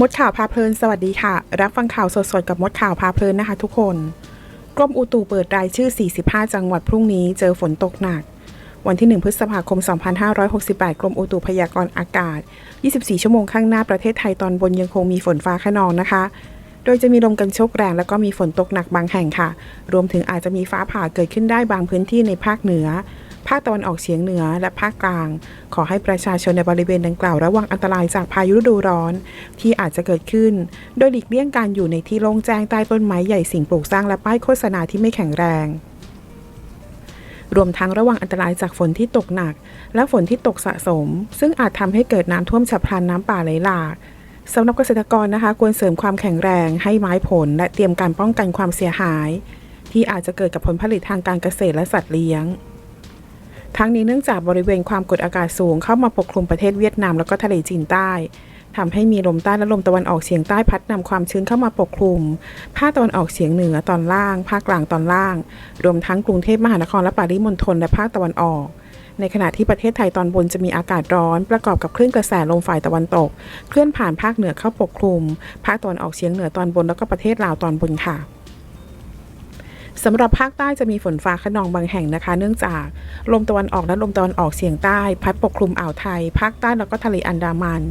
มดข่าวพาเพลินสวัสดีค่ะ รับฟังข่าวสดๆ กับมดข่าวพาเพลินนะคะทุกคน กรมอุตุเปิดรายชื่อ 45 จังหวัดพรุ่งนี้เจอฝนตกหนัก วันที่ 1 พฤษภาคม 2568 กรมอุตุพยากรณ์อากาศ 24 ชั่วโมงข้างหน้าประเทศไทยตอนบนยังคงมีฝนฟ้าขนองนะคะ โดยจะมีลมกันโชกแรงแล้วก็มีฝนตกหนักบางแห่งค่ะ รวมถึงอาจจะมีฟ้าผ่าเกิดขึ้นได้บางพื้นที่ในภาคเหนือ ภาคตะวันออกเฉียงเหนือ และภาคกลาง ขอให้ประชาชนในบริเวณดังกล่าวระวังอันตรายจากพายุฤดูร้อน ที่อาจจะเกิดขึ้น โดยหลีกเลี่ยงการอยู่ในที่โล่งแจ้งใต้ต้นไม้ใหญ่สิ่งปลูกสร้างและป้ายโฆษณาที่ไม่แข็งแรงรวมทั้งระวังอันตรายจากฝนที่ตกหนัก และฝนที่ตกสะสม ซึ่งอาจทำให้เกิดน้ำท่วมฉับพลันน้ำป่าไหลหลากสำหรับเกษตรกรนะคะ ควรเสริมความแข็งแรงให้ไม้ผล และเตรียมการป้องกันความเสียหาย ที่อาจจะเกิดกับผลผลิตทางการเกษตรและสัตว์เลี้ยง ทั้งนี้เนื่องจากบริเวณความกดอากาศสูงเข้ามาปกคลุมประเทศเวียดนามแล้วก็ทะเลจีนใต้ทำให้มีลมใต้และลมตะวันออกเฉียงใต้พัดนำความชื้นเข้ามาปกคลุม ภาคตะวันออกเฉียงเหนือตอนล่าง ภาคกลางตอนล่าง รวมทั้งกรุงเทพมหานครและปริมณฑลและภาคตะวันออก ในขณะที่ประเทศไทยตอนบนจะมีอากาศร้อน ประกอบกับคลื่นกระแสลมฝ่ายตะวันตก เคลื่อนผ่านภาคเหนือเข้าปกคลุม ภาคตะวันออกเฉียงเหนือตอนบนแล้วก็ประเทศลาวตอนบนค่ะ สำหรับภาคใต้จะมีฝนฟ้าขนองบางแห่งนะคะ เนื่องจากลมตะวันออกและลมตะวันออกเฉียงใต้ พัดปกคลุมอ่าวไทย ภาคใต้แล้วก็ทะเลอันดามัน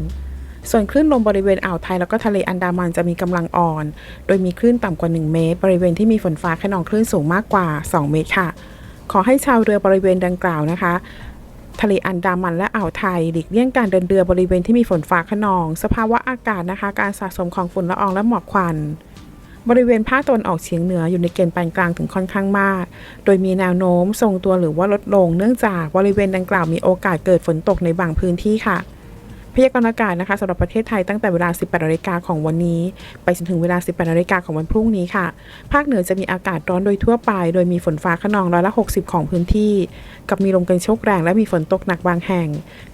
ส่วนคลื่นลมบริเวณอ่าวไทยแล้วก็ทะเลอันดามันจะมีกำลังอ่อน โดยมีคลื่นต่ำกว่า 1 เมตร บริเวณที่มีฝนฟ้าขนองคลื่นสูงมากกว่า 2 เมตรค่ะ ขอให้ชาวเรือบริเวณดังกล่าวนะคะทะเลอันดามันและอ่าวไทยหลีกเลี่ยงการเดินเรือบริเวณที่มีฝนฟ้าขนอง สภาวะอากาศนะคะ การสะสมของฝุ่นละอองและหมอกควัน บริเวณภาคตะวันออกเฉียงเหนืออยู่ในเกณฑ์ปานกลางถึงค่อนข้างมาก โดยมีแนวโน้มทรงตัวหรือว่าลดลง เนื่องจากบริเวณดังกล่าวมีโอกาสเกิดฝนตกในบางพื้นที่ค่ะ พยากรณ์อากาศนะคะสำหรับประเทศไทยตั้งแต่เวลา 18นาฬิกาของวันนี้ ไปจนถึงเวลา 18นาฬิกาของวันพรุ่งนี้ค่ะ ภาคเหนือจะมีอากาศร้อนโดยทั่วไป โดยมีฝนฟ้าขนองร้อยละ 60 ของพื้นที่ กับมีลมกันโชกแรงและมีฝนตกหนักบางแห่ง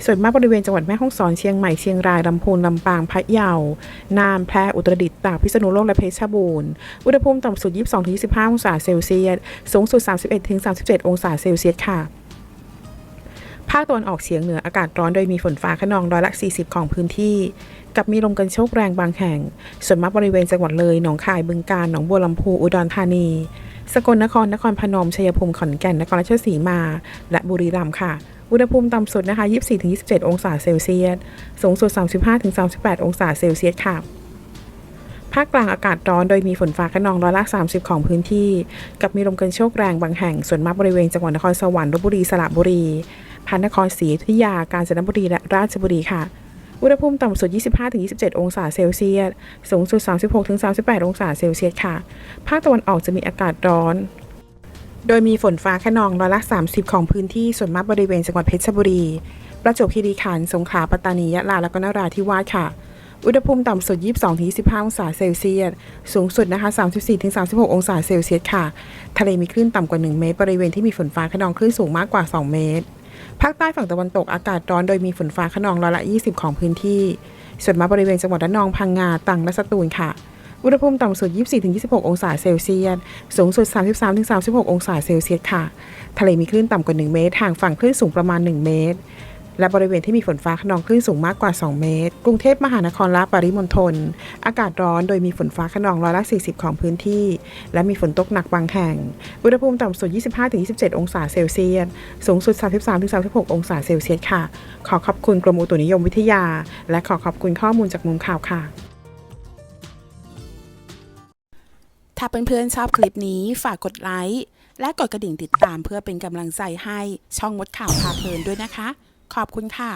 ส่วนมากบริเวณจังหวัดแม่ฮ่องสอนเชียงใหม่เชียงรายลำพูนลำปางพะเยา น่านแพร่อุตรดิตถ์ตากพิษณุโลกและเพชรบูรณ์ อุณหภูมิต่ำสุด 22-25 องศาเซลเซียส สูงสุด 31-37 องศาเซลเซียสค่ะาคตะวันออกเฉียงเหนืออากาศร้อนโดยมีฝนฟ้าขนองร้อยละ 40 ของพื้นที่ กับมีลมกันโชกแรงบางแห่ง ส่วนมากบริเวณจังหวัดเลย หนองคายบึงกาฬหนองบัวลำพูอุดรธานี สกลนครนครพนมชัยภูมิขอนแก่นนครราชสีมา และบุรีรัมย์ค่ะ อุณหภูมิต่ำสุดนะคะ 24-27 องศาเซลเซียส สูงสุด 35-38 องศาเซลเซียสค่ะภาคกลางอากาศร้อนโดยมีฝนฟ้าขนองร้อยละ 30 ของพื้นที่ กับมีลมกันโชกแรงบางแห่ง ส่วนมากบริเวณจังหวัดนครสวรรค์ลบบุรีสระบุรี พระนครศรีอยุธยา กาญจนบุรี และราชบุรีค่ะ อุณหภูมิต่ำสุด 25-27 องศาเซลเซียส สูงสุด 36-38 องศาเซลเซียสค่ะ ภาคตะวันออกจะมีอากาศร้อน โดยมีฝนฟ้าขนองร้อยละ 30 ของพื้นที่ ส่วนมากบริเวณจังหวัดเพชรบุรี ประจวบคีรีขันธ์สงขลา ปัตตานี ยะลา และก็นราธิวาสค่ะอุณหภูมิต่ำสุด 22-25 องศาเซลเซียส สูงสุดนะคะ 34-36 องศาเซลเซียสค่ะ ทะเลมีคลื่นต่ำกว่า 1 เมตร บริเวณที่มีฝนฟ้าขนองคลื่นสูงมากกว่า 2 เมตร ภาคใต้ฝั่งตะวันตกอากาศร้อนโดยมีฝนฟ้าขนองร้อยละ 20 ของพื้นที่ ส่วนมากบริเวณจังหวัดระนองพังงาตรังและสตูลค่ะ อุณหภูมิต่ำสุด 24-26 องศาเซลเซียส สูงสุด 33-36 องศาเซลเซียสค่ะ ทะเลมีคลื่นต่ำกว่า 1 เมตรห่างฝั่งคลื่นสูงประมาณ 1 เมตร และบริเวณที่มีฝนฟ้าขนองคลื่นสูงมากกว่า 2 เมตร กรุงเทพมหานครและปริมณฑล อากาศร้อนโดยมีฝนฟ้าขนองร้อยละ 40 ของพื้นที่ และมีฝนตกหนักบางแห่ง อุณหภูมิต่ำสุด 25-27 องศาเซลเซียส สูงสุด 33-36 องศาเซลเซียสค่ะ ขอขอบคุณกรมอุตุนิยมวิทยา และขอขอบคุณข้อมูลจากมุมข่าวค่ะถ้าเพื่อนๆชอบคลิปนี้ฝากกดไลค์และกดกระดิ่งติดตามเพื่อเป็นกำลังใจให้ช่องมดข่าวพาเพลินด้วยนะคะ ขอบคุณค่ะ